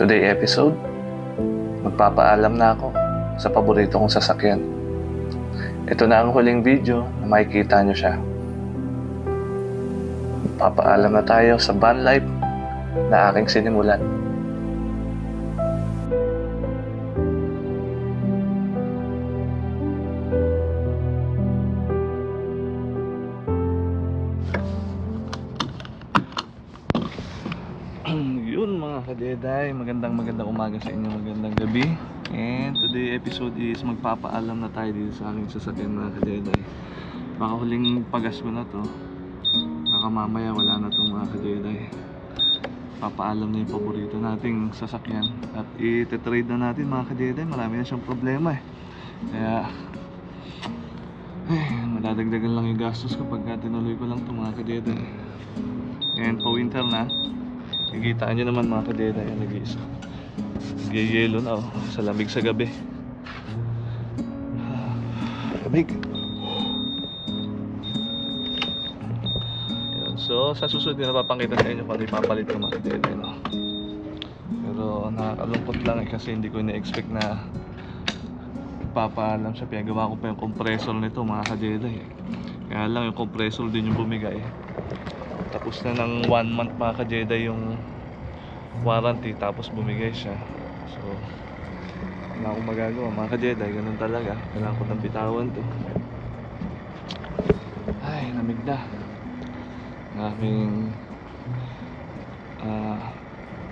Today episode, magpapaalam na ako sa paborito kong sasakyan. Ito na ang huling video na makikita nyo siya. Magpapaalam na tayo sa van life na aking sinimulan. Kadeday, magandang magandang umaga sa inyo, magandang gabi. And today episode is magpapaalam na tayo dito sa aking sasakyan mga kadeday. Baka huling pagas ko na to. Baka mamaya wala na tong mga kadeday. Papaalam na yung paborito nating sasakyan. At ite-trade na natin mga kadeday, marami na siyang problema eh. Kaya, ay, madadagdagan lang yung gastos kapag tinuloy ko lang to mga kadeday. And pa-winter na, Nakikita nyo naman mga kadena yan nag-iisa. Nag-yelo na oh, sa lamig sa gabi. Lamig. Yun. So sa susunod din napapakita sa inyo kung ano ipapalit ko mga kadena. No? Pero nakakalungkot lang eh kasi hindi ko na-expect na ipapaalam siya. Pinagawa ko pa yung compressor nito mga kadena eh. Kaya lang yung compressor din yung bumigay. Tapos na ng one month mga ka-Jedi yung warranty tapos bumigay siya. So, wala akong magagawa mga ka-Jedi. Ganun talaga. Kailangan ko ng bitawan to. Ay, namig na. Ang aming ah,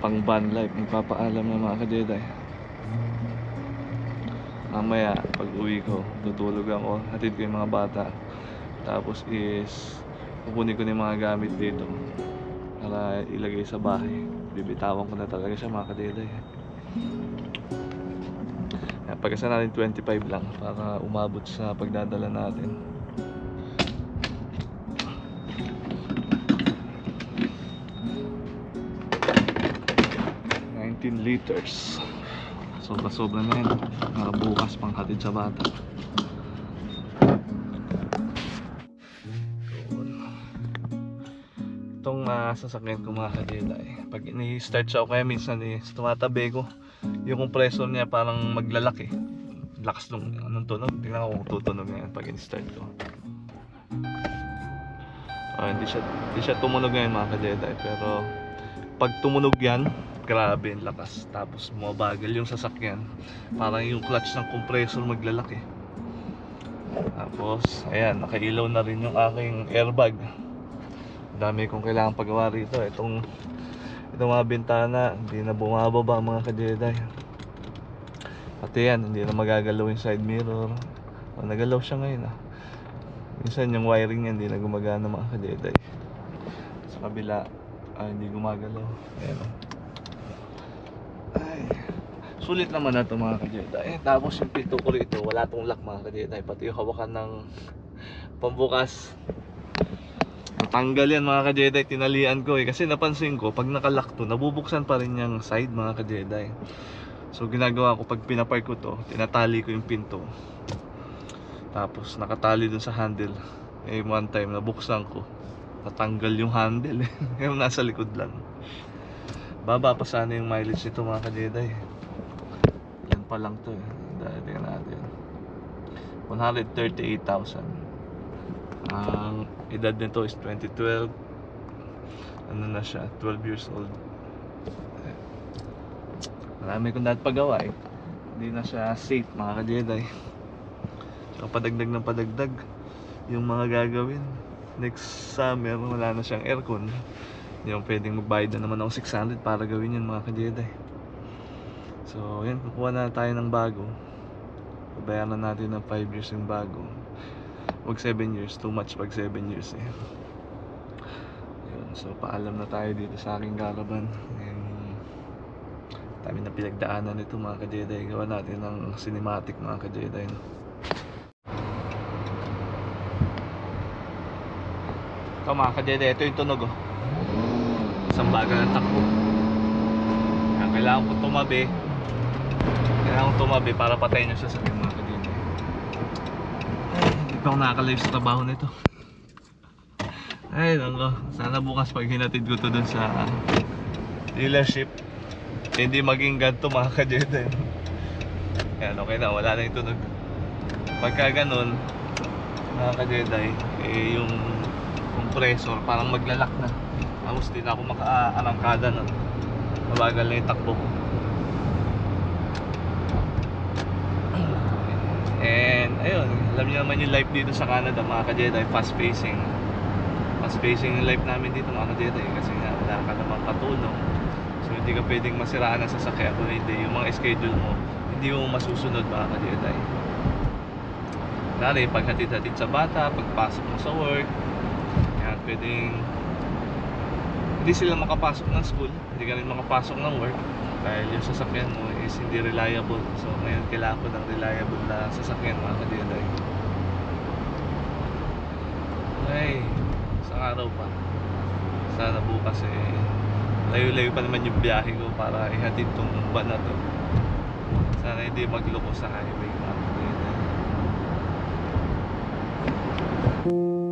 pang van life. Magpapaalam na mga ka-Jedi. Mamaya, pag uwi ko, tutulog ako. Hatid ko yung mga bata. Tapos is kukunin ko na yung mga gamit dito para ilagay sa bahay. Bibitawan ko na talaga siya mga kadeday pagkasa natin 25 lang para umabot sa pagdadala natin. $19 liters. Sobra sobra na yan. Para bukas pang hatid sa bata uh, sasakyan ko mga eh. Pag ini-start siya o kaya minsan eh, tumatabi ko. Yung compressor niya parang maglalaki. Lakas nung anong tunog. Tingnan ko kung tutunog ngayon pag ini-start ko. Oh, hindi siya hindi siya tumunog ngayon mga kadila pero pag tumunog yan grabe yung lakas. Tapos mabagal yung sasakyan. Parang yung clutch ng compressor maglalaki. Tapos ayan nakailaw na rin yung aking airbag dami kong kailangan pagawa rito. Itong itong mga bintana hindi na bumababa mga kadeday pati yan hindi na magagalaw yung side mirror. O nagalaw siya ngayon ah. Minsan yung wiring niya hindi na gumagana mga kadeday sa kabila ah, hindi gumagalaw. Ayan oh. ay. Sulit naman na ito mga kadeday tapos yung pito ko rito wala tong lock mga kadeday pati yung hawakan ng pambukas Natanggal yan mga ka-Jedi, tinalian ko eh. Kasi napansin ko, pag nakalock to, nabubuksan pa rin yung side mga ka-Jedi. So ginagawa ko, pag pinapark ko to, tinatali ko yung pinto. Tapos nakatali dun sa handle. Eh one time, nabuksan ko. Natanggal yung handle eh. yung nasa likod lang. Baba pa sana yung mileage nito mga ka-Jedi. Yan pa lang to eh. Dahil natin. 138,000 ang edad nito is 2012 ano na siya 12 years old. Marami kong dapat pagawa eh. Hindi na siya safe mga ka-Jedi. So padagdag ng padagdag yung mga gagawin. Next summer wala na siyang aircon. Hindi mo pwedeng magbayad na naman ako 600 para gawin yun mga ka-Jedi. So yan kukuha na tayo ng bago. Babayaran natin ng 5 years yung bago wag 7 years. Too much pag 7 years eh. Yun so paalam na tayo dito sa aking caravan and dami na pinagdaanan nito mga ka-Jedi. Gawa natin ng cinematic mga ka-Jedi no? ito mga ka-Jedi ito yung tunog oh. Isang baga ng takbo. Kaya kailangan ko tumabi. Kailangan ko tumabi para patayin yung sasakyan mga ka-Jedi hindi pa ako nakakalive sa trabaho nito ay nako sana bukas pag hinatid ko to dun sa dealership hindi maging ganito mga ka-Jedi. Yan, okay na, wala na yung tunog. Pagka ganun, mga ka-Jedi, eh, yung compressor parang maglalak na. Tapos di na ako makaarangkada na. Mabagal na yung takbo ko. And ayun, alam niyo naman yung life dito sa Canada mga ka-Jedi, fast pacing. Fast pacing yung life namin dito mga ka-Jedi kasi nga wala ka namang katulong. So hindi ka pwedeng masiraan ng sasakyan kung hindi yung mga schedule mo, hindi mo masusunod mga ka-Jedi. Lari, paghatid-hatid sa bata, pagpasok mo sa work, yan, pwedeng hindi sila makapasok ng school, hindi ka rin makapasok ng work dahil yung sasakyan mo is hindi reliable. So ngayon kailangan ko ng reliable na sasakyan mga ka-Jedi. Okay, isang araw pa. Sana bukas eh layo-layo pa naman yung biyahe ko para ihatid tong van na to. Sana hindi magloko sa highway mga ka-Jedi. Yun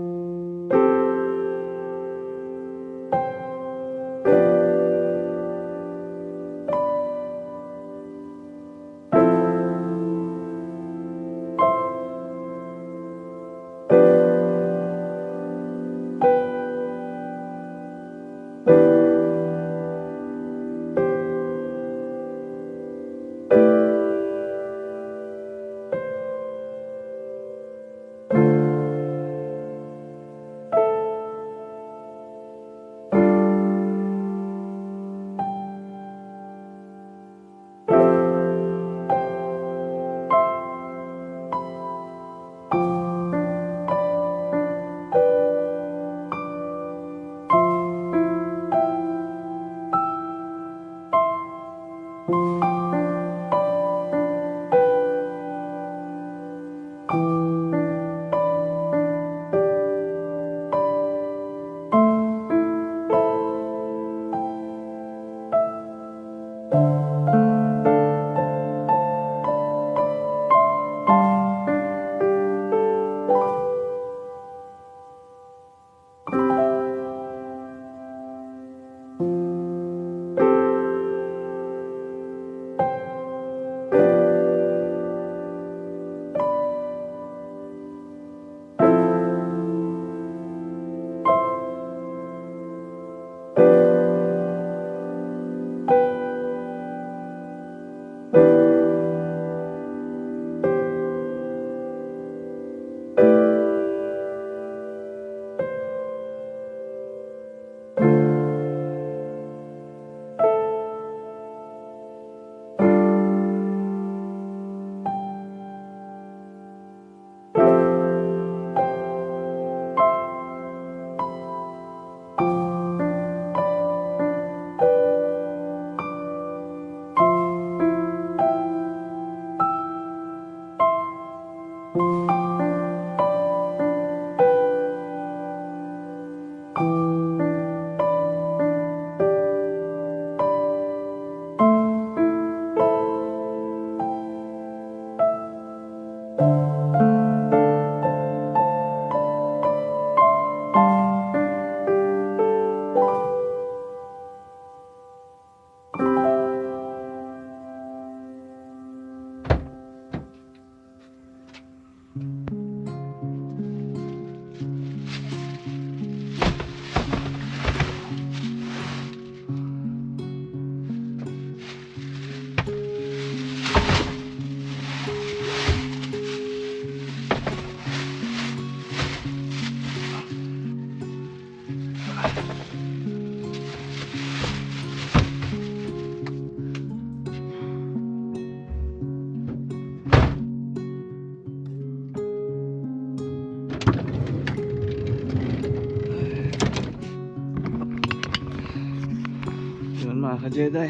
mga ka-Jedi.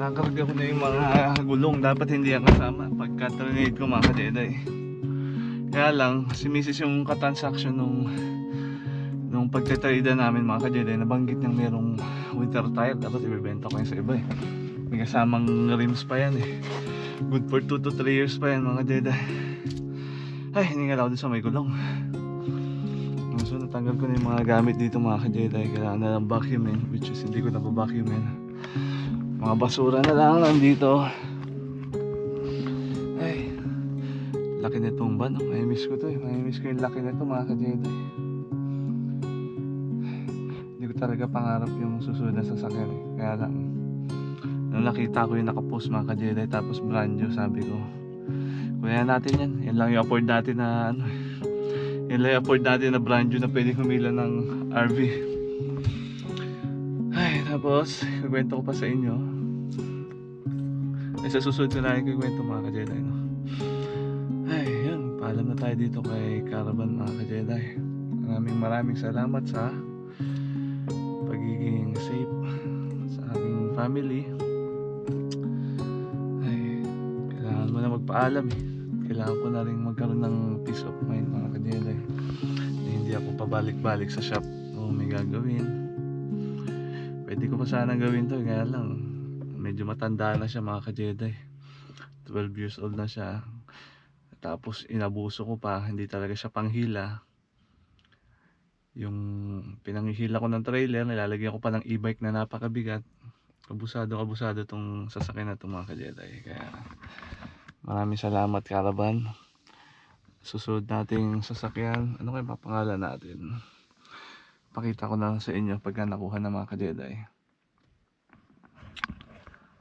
Nakakarga ko na yung mga gulong. Dapat hindi yan kasama pagka terminate ko mga ka-Jedi. Kaya lang, si yung katransaction nung nung pagtatrade namin mga ka-Jedi, nabanggit niyang merong winter tire. Dapat ibebenta ko yan sa iba eh. May kasamang rims pa yan eh. Good for 2 to 3 years pa yan mga Jedi. Ay, hiningal ako dun sa may gulong. So natanggal ko na yung mga gamit dito mga ka-Jedi. Kailangan na lang vacuumin, which is hindi ko na vacuumin. Mga basura na lang nandito. Ay, laki nitong van. Oh. May miss ko to eh. May miss ko yung laki nito mga ka-Jedi. Hindi ko talaga pangarap yung susunod na sasakyan eh. Kaya lang, nung nakita ko yung nakapost mga ka-Jedi tapos brand new, sabi ko, kuya natin yan. Yan lang yung afford natin na ano eh. Lang yung afford natin na brand new na pwede humila ng RV. Ay, tapos, kukwento ko pa sa inyo. Ay, sa susunod na kukwento mga ka-Jedi, no? Ay, yun. Paalam na tayo dito kay Caravan mga ka-Jedi. Maraming maraming salamat sa pagiging safe sa aking family. Ay, kailangan mo na magpaalam eh. Kailangan ko na rin magkaroon ng peace of mind mga ka-Jedi. Na hindi ako pabalik-balik sa shop o may gagawin. Pwede ko pa sana gawin to, kaya lang medyo matanda na siya mga ka-Jedi. 12 years old na siya. Tapos inabuso ko pa, hindi talaga siya panghila. Yung pinanghihila ko ng trailer, nilalagyan ko pa ng e-bike na napakabigat. Kabusado, kabusado tong sasakyan na to mga ka-Jedi. Kaya maraming salamat Caravan. Susunod nating sasakyan. Ano kayo papangalan natin? Pakita ko na sa inyo pagka nakuha ng mga ka-Jedi.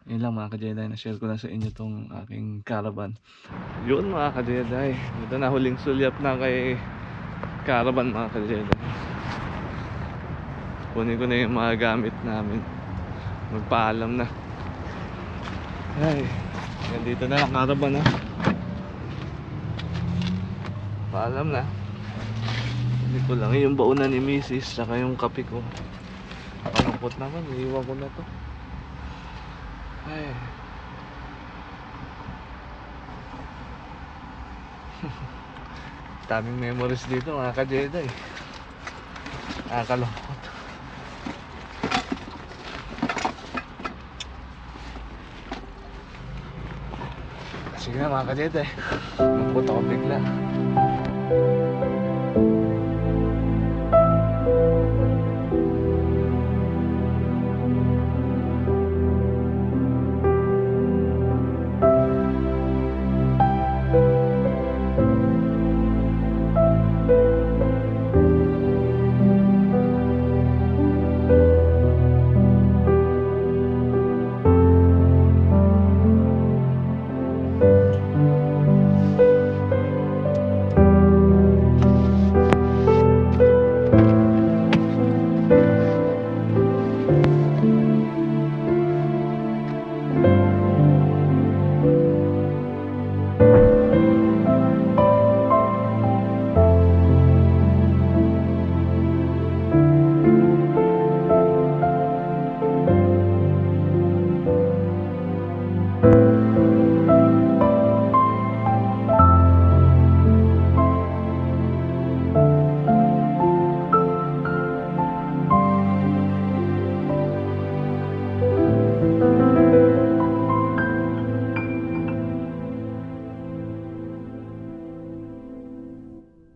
Yun lang mga ka-Jedi, na-share ko na sa inyo tong aking caravan. Yun mga ka-Jedi, ito na huling sulyap na kay caravan mga ka-Jedi. Kunin ko na yung mga gamit namin. Magpaalam na. Ay, nandito na ang caravan na. Paalam na. Hindi ko lang yung baunan ni Mrs. Saka yung kape ko. Pangapot naman, iiwan ko na to. Ay. Daming memories dito mga ka-Jedi. Nakakalungkot. Sige na mga ka-Jedi. Magpunta ko bigla.